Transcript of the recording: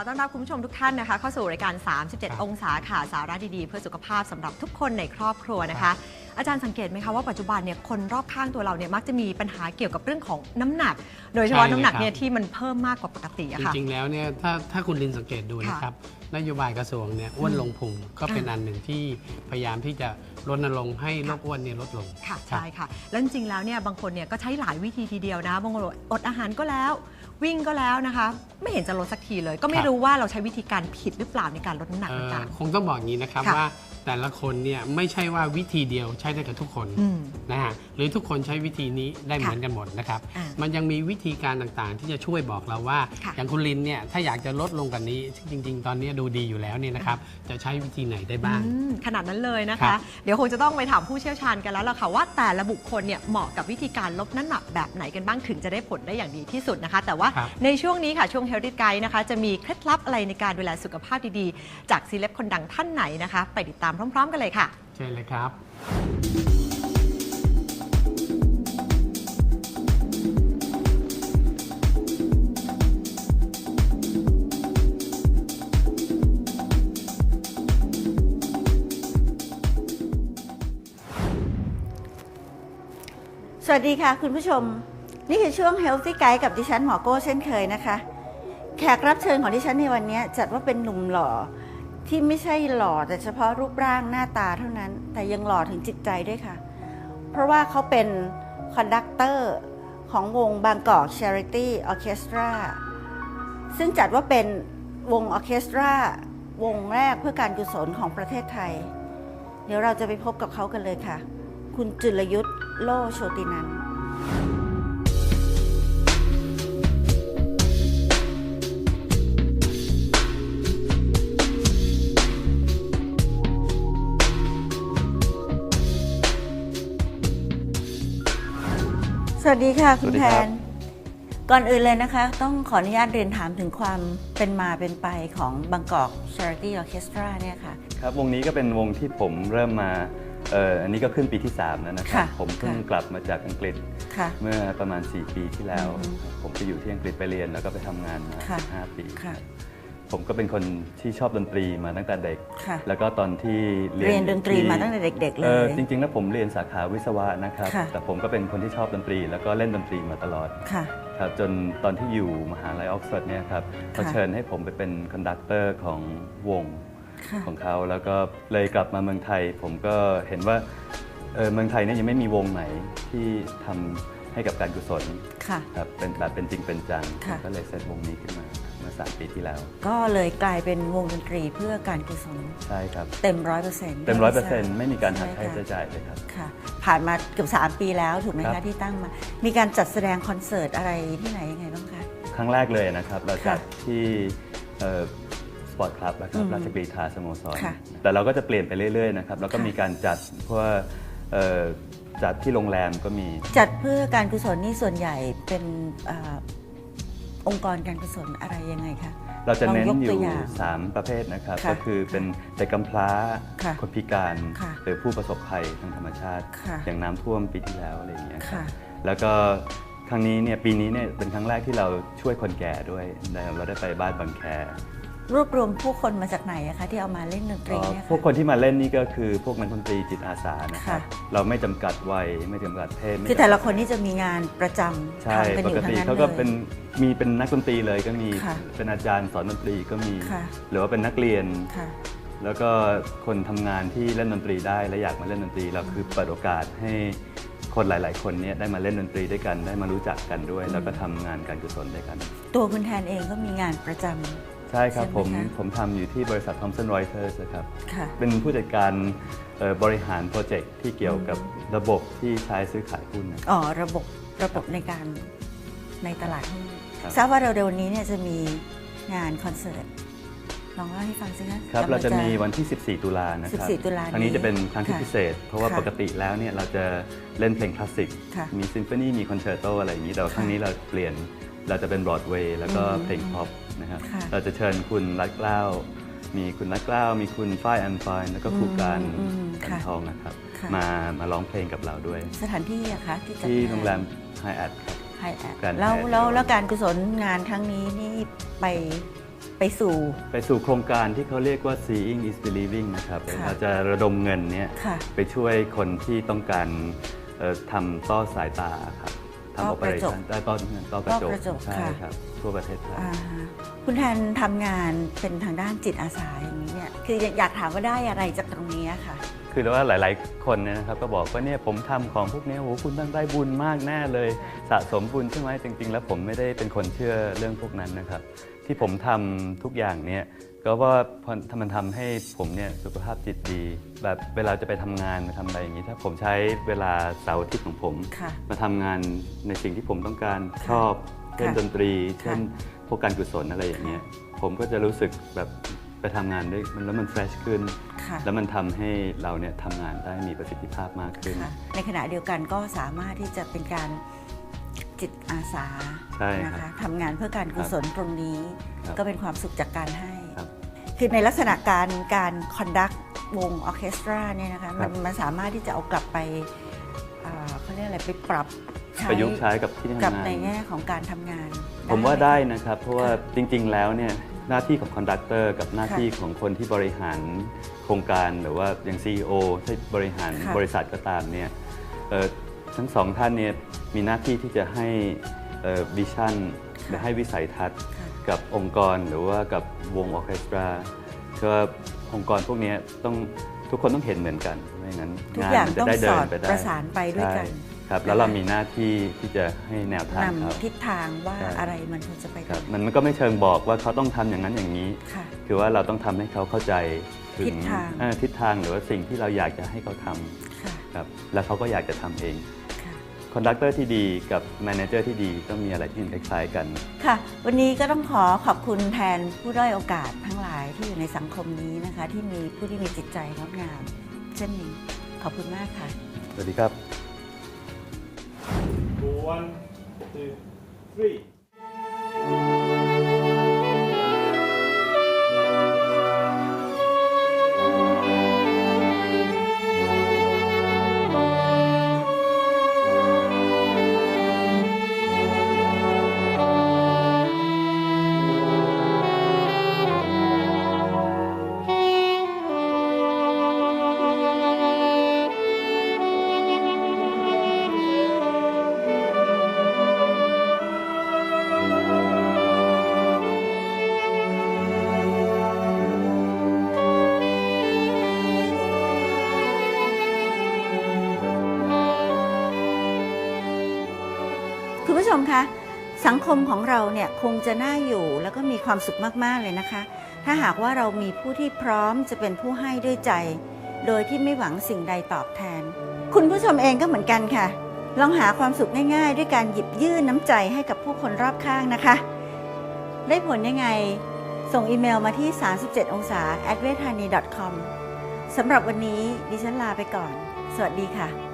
วัสดีค่ะขอต้อนรับคุณผู้ชมทุกท่านนะคะ เข้าสู่รายการครับ37 องศาค่ะสาระดีๆ เพื่อสุขภาพสำหรับทุกคนในครอบครัวนะคะ อาจารย์สังเกตไหมคะว่าปัจจุบันเนี่ยคนรอบข้างตัวเราเนี่ยมักจะมีปัญหาเกี่ยวกับเรื่องของน้ำหนัก โดยเฉพาะใช่เลยน้ำหนักเนี่ยครับที่มันเพิ่มมากกว่าปกติจอะค่ะริงๆแล้วเนี่ยถ้าถ้าคุณลินสังเกตดูค่ะนะครับนโยบายกระทรวงเนี่ยอ้วนลงพุงก็เป็นอ่าอันหนึ่งที่พยายามที่จะรณรงค์ให้โรคอ้วนเนี่ยลดลงค่ะรับใช่ค่ะ แล้วจริงๆแล้วเนี่ยบางคนเนี่ยก็ใช้หลายวิธีทีเดียวนะบางคนบอกอดอาหารก็แล้ว วิ่งก็แล้วนะคะ ไม่เห็นจะลดสักทีเลย ก็ไม่ครับรู้ว่าเราใช้วิธีการผิดหรือเปล่าในการลดน้ำหนักเอ่อต่างคงต้องบอกอย่างนี้นะครับค่ะว่า แต่ละคนเนี่ยไม่ใช่ว่าวิธีเดียวใช้ได้กับทุกคนๆอืม นะฮะหรือทุกคนใช้วิธีนี้ได้ค่ะเหมือนกันหมดนะครับ อ่ามันยังมีวิธีการต่างๆ ที่จะช่วยบอกเราว่า ค่ะ อย่างคุณลินเนี่ยถ้าอยากจะลดลงกว่านี้ซึ่งจริง ๆ ตอนนี้ดูดีอยู่แล้วเนี่ยนะครับจะใช้วิธีไหนได้บ้าง อืมขนาดนั้นเลยนะครัคะ บ เดี๋ยวคงจะต้องไปถามผู้เชี่ยวชาญกันแล้วล่ะค่ะว่าแต่ละบุคคลเนี่ยเหมาะกับวิธีการลดน้ำหนักแบบไหนกันบ้างถึงจะได้ผลได้อย่างดีที่สุดนะคะ แต่ว่าครับ ในช่วงนี้ค่ะช่วง Healthy Guide นะคะ จะมีเคล็ดลับอะไรในการดูแลสุขภาพดีๆ จากซีเลบคนดังท่านไหนนะคะ ไปติดตามพร้อม ๆ กันเลยค่ะ เชิญเลยครับ สวัสดีค่ะ คุณผู้ชม นี่คือช่วง Healthy Guide กับดิฉันหมอโก้เช่นเคยนะคะ แขกรับเชิญของดิฉันในวันนี้จัดว่าเป็นหนุ่มหล่อ ที่ไม่ใช่หล่อแต่เฉพาะรูปร่างหน้าตาเท่านั้น แต่ยังหล่อถึงจิตใจด้วยค่ะ เพราะว่าเขาเป็นคอนดักเตอร์ของวงบางกอก Charity Orchestra ซึ่งจัดว่าเป็นวงออเคสตราวงแรกเพื่อการกุศลของประเทศไทย เดี๋ยวเราจะไปพบกับเขากันเลยค่ะ คุณจุลยุทธ์โลโชตินันท์ สวัสดีค่ะคุณสวัสดีแทครับนก่อนอื่นเลยนะคะ ต้องขออนุญาตเรียนถามถึงความเป็นมาเป็นไปของบางกอก Charity Orchestra เนี่ยค่ะ ครับวงนี้ก็เป็นวงที่ผมเริ่มมาเอ่ออันนี้ก็ขึ้นปีที่ 3 แล้วนะครับค่ะผมเพิ่งค่ะกลับมาจากอังกฤษค่ะเมื่อประมาณ 4 ปีที่แล้วอืมครับผมไปอยู่ที่อังกฤษไปเรียนแล้วก็ไปทำงานมาค่ะ5ปีค่ะ ผมก็เป็นคนที่ชอบดนตรีมาตั้งแต่เด็ก ค่ะแล้วก็ตอนที่เรียนเรียนดนตรีที่มาตั้งแต่เด็กๆเลอ่อยจริง ๆ แล้วผมเรียนสาขาวิศวะนะครับ ค่ะ แต่ผมก็เป็นคนที่ชอบดนตรี แล้วก็เล่นดนตรีมาตลอดค่ะ ครับจนตอนที่อยู่มหาลัยออกซฟอร์ดเนี่ยครับเขาค่ะเชิญให้ผมไปเป็นคอนดักเตอร์ของวง ค่ะ ของเขาแล้วก็เลยกลับมาเมืองไทย ผมก็เห็นว่าเออเมืองไทยเนี่ยยังไม่มีวงไหนที่ทำให้กับการกุศลค่ะ ครับเป็นแบบเป็นจริงเป็นจังค่ะผมก็เลยเซตวงนี้ขึ้นมา เมื่อสามปีที่แล้ว ก็เลยกลายเป็นวงดนตรีเพื่อการกุศลใช่ครับ เต็มร้อยเปอร์เซ็นต์เต็มร้อยเปอร์เซ็นต์ไม่มีการหักค่าใช้จ่ายเลยครับค่ะ ผ่านมาเกือบ3ปีแล้วถูกไหมครัคะบที่ตั้งมา มีการจัดแสดงคอนเสิร์ตอะไรที่ไหนยังไงบ้างคะครั้งแรกเลยนะครับเราจัดค่ะที่สปอร์ตคลับนะครับอืมราชกรีธาสโมสรค่ะแต่เราก็จะเปลี่ยนไปเรื่อยๆนะครับแล้วก็ค่ะมีการจัดเพราะว่าเอ่อจัดที่โรงแรมก็มี จัดเพื่อการกุศลนี่ส่วนใหญ่เป็นเออองค์กรการกุศลอะไรยังไงคะ เราจะเน้นลองยกอตัวยู่อย่าง3ประเภทนะครับ ค่ะก็คือเป็นเด็กกำพร้าค่ะคนพิการ ค่ะหรือผู้ประสบภัยทางธรรมชาติ ค่ะ อย่างน้ำท่วมปีที่แล้วอะไรอย่างเงี้ยครับ ค่ะ แล้วก็ครั้งนี้เนี่ยปีนี้เนี่ยเป็นครั้งแรกที่เราช่วยคนแก่ด้วยได้เราได้ไปบ้านบางแค รวบรวมผู้คนมาจากไหนอะคะที่เอามาเล่นดนตรีเอ่อเนี่ยพวกค่ะคนที่มาเล่นนี่ก็คือพวกนักดนตรีจิตอาสานะครับค่ะเราไม่จำกัดวัยไม่จำกัดเพศไม่คือแต่ละจำกัดคนนี่จะมีงานประจำใช่ทำกันอปยู่กทั้งตินั้นเขาก็เลยเป็นมีเป็นนักดนตรีเลยก็มีค่ะเป็นอาจารย์สอนดนตรีก็มีค่ะหรือว่าเป็นนักเรียนค่ะแล้วก็คนทำงานที่เล่นดนตรีได้และอยากมาเล่นดนตรีเราคือเปิดโอกาสให้คนหลาย ๆ คนเนี่ยได้มาเล่นดนตรีด้วยกันได้มารู้จักกันด้วย แล้วก็ทำงานการกุศลด้วยกัน ตัวคุณแทนเองก็มีงานประจ ใช่ครับใช่ไหมผมคะผมทำอยู่ที่บริษัท Thomson Reuters นะครับำค่ะ เป็นผู้จัดการเอ่อบริหารโปรเจกต์ที่เกี่ยวกับระบบที่ใช้ซื้อขายหุ้นนะ อ๋อ ระบบระบบในการในตลาดหุ้นครับ ทราบว่าเร็วๆนี้เนี่ยจะมีงานคอนเสิร์ตลองเล่าให้ฟังสิคะครับกำลังเราจะมีวันที่ 14 ตุลานะครับ14ตุลาครั้งนี้นี้จะเป็นครั้งที่ค่ะพิเศษ เพราะว่าค่ะปกติแล้วเนี่ยเราจะเล่นเพลงคลาสสิก ค่ะมีซิมโฟนีมีคอนแชร์โตอะไรอย่างนี้ แต่ว่าครั้งนี้เราเปลี่ยน เราจะเป็นบรอดเวย์แล้วก็อืมเพลงพ็อปนะครับค่ะเราจะเชิญคุณรัดเกล้า มีคุณรัดเกล้า มีคุณฝ้ายอันฟายแล้วก็ครูการอืมกันค่ะทองนะครับค่ะมามาร้องเพลงกับเราด้วย สถานที่อะคะที่จัดที่งานโรงแรมไฮแอทครับไฮแอด Grand แล้ว Hyatt แล้วแล้วการกุศลงานครั้งนี้นี่ไปไปสู่ไปสู่โครงการที่เขาเรียกว่า seeing is believing นะครับค่ะเราจะระดมเงินเนี่ยค่ะไปช่วยคนที่ต้องการเอ่อทำต้อสายตาครับ ทำต้โออเปกอระเรจกชั่นได้ต้อต้อกระจต้กอกระจกใช่ค่ะ ครับทั่วประเทศไทย อ่าฮะคุณแทนทำงานเป็นทางด้านจิตอาสาอย่างนี้เนี่ยคืออยากถามว่าได้อะไรจากตรงนี้อะค่ะ คือว่าหลาย ๆ คนเนี่ยนะครับก็บอกว่าเนี่ยผมทำของพวกเนี้ยโหคุณต้องได้บุญมากแน่เลย สะสมบุญใช่ไหมจริง ๆ แล้วผมไม่ได้เป็นคนเชื่อเรื่องพวกนั้นนะครับ ที่ผมทำทุกอย่างเนี่ย ก็ว่าพอมันทำให้ผมเนี่ยสุขภาพจิตดี แบบเวลาจะไปทำงานมาทำอะไรอย่างนี้ ถ้าผมใช้เวลาเสาร์อาทิตย์ของผมค่ะมาทำงานในสิ่งที่ผมต้องการค่ะชอบเล่นค่ะดนตรีค่ะเช่นพวกการกุศลอะไรอย่างเงี้ยผมก็จะรู้สึกแบบไปทำงานได้มันแล้วมันเฟรชขึ้นค่ะแล้วมันทำให้เราเนี่ยทำงานได้มีประสิทธิภาพมากขึ้นค่ะในขณะเดียวกันก็สามารถที่จะเป็นการจิตอาสาใช่ครับนะคะทำงานเพื่อการกุศลตรงนี้ครับก็เป็นความสุขจากการให้ ครับคือในลักษณะการการคอนดักวงออร์เคสตราเนี่ยนะคะครัมันบมันสามารถที่จะเอากลับไปอ่าเขาเรียกอะไรไปปรับใช้ประยุกต์ใช้กับที่ทำกับงานในแง่ของการทำงาน ผมว่าหได้นะครับ เพราะว่าจริง ๆ แล้วเนี่ยหน้าที่ของคอนดักเตอร์กับหน้าค่ะที่ของคนที่บริหารโครงการหรือว่าอย่าง CEO ที่บริหารค่ะบริษัทก็ตามเนี่ยเอ่อทั้งสองท่านเนี่ยมีหน้าที่ที่จะให้วิชั่นหรือให้วิสัยทัศน์ค่ะ กับองค์กรหรือว่ากับวงออร์เคสตราก็องค์กรพวกเนี้ยต้องทุกคนต้องเห็นเหมือนกันไม่งั้นทุกงานอย่างมันจะต้องได้สเดิอนดไปได้ประสานไปด้วยกัน ใช่ครับ แล้วเรามีหน้าที่ที่จะให้แนวทางเขา นำทิศทางว่าใช่ อะไรมันควรจะไปครับทางมันมันก็ไม่เชิงบอกว่าเขาต้องทำอย่างนั้นอย่างนี้ ค่ะ คือว่าเราต้องทำให้เขาเข้าใจถึทิศทาง เอ่อทิศทางหรือว่าสิ่งที่เราอยากจะให้เขาทำค่ะ ครับแล้วเขาก็อยากจะทำเอง ค่ะคอนดักเตอร์ที่ดีกับแมเนเจอร์ที่ดีต้องมีอะไรที่คล้ายๆกัน ค่ะ วันนี้ก็ต้องขอขอบคุณแทนผู้ด้อยโอกาสทั้งหลายที่อยู่ในสังคมนี้นะคะ ที่มีผู้ที่มีจิตใจงดงาม เช่นนี้ ขอบคุณมากค่ะ สวัสดีครับ One, two, three. ชมคะสังคมของเราเนี่ยคงจะน่าอยู่แล้วก็มีความสุขมากๆเลยนะคะ ถ้าหากว่าเรามีผู้ที่พร้อมจะเป็นผู้ให้ด้วยใจ โดยที่ไม่หวังสิ่งใดตอบแทน คุณผู้ชมเองก็เหมือนกันค่ะ ลองหาความสุขง่ายๆ ด้วยการหยิบยื่นน้ำใจให้กับผู้คนรอบข้างนะคะ ได้ผลยังไง ส่งอีเมลมาที่ 37 องศา a d v e t h a n i c o m สำหรับวันนี้ดิฉันลาไปก่อน สวัสดีค่ะ